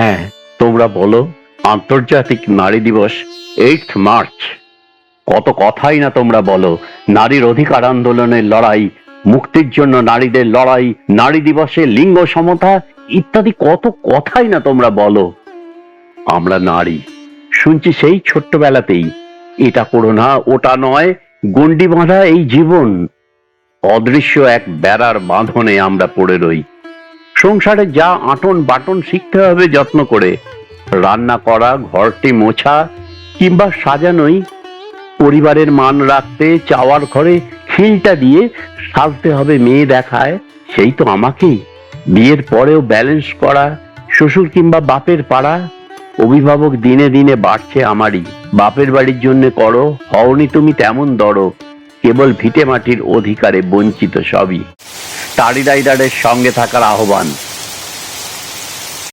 হ্যাঁ তোমরা বলো, আন্তর্জাতিক নারী দিবস এইট মার্চ কত কথাই না তোমরা বলো, নারীর অধিকার আন্দোলনের লড়াই, মুক্তির জন্য নারীদের লড়াই, নারী দিবসে লিঙ্গ সমতা, ইত্যাদি কত কথাই না তোমরা বলো। আমরা নারী, শুনছি সেই ছোট্টবেলাতেই, এটা করো না, ওটা নয় গন্ডি বাঁধা এই জীবন। অদৃশ্য এক বেড়ার বাঁধনে আমরা পড়ে রই। সংসারে যা আটন বাটন শিখতে হবে যত্ন করে। রান্না করা, ঘরটি মোছা কিংবা সাজানোই পরিবারের মান রাখতে, চাওয়ার ঘরে খিলটা দিয়ে সাজতে হবে মেয়ে দেখায়, সেই তো আমাকেই। বিয়ের পরেও ব্যালেন্স করা, শ্বশুর কিংবা বাপের পাড়া, অভিভাবক দিনে দিনে বাড়ছে আমারই। বাপের বাড়ির জন্য করো, হওনি তুমি তেমন দরো, কেবল ভিটে মাটির অধিকারে বঞ্চিত সবই। টারি রাইডারের সঙ্গে থাকার আহ্বান।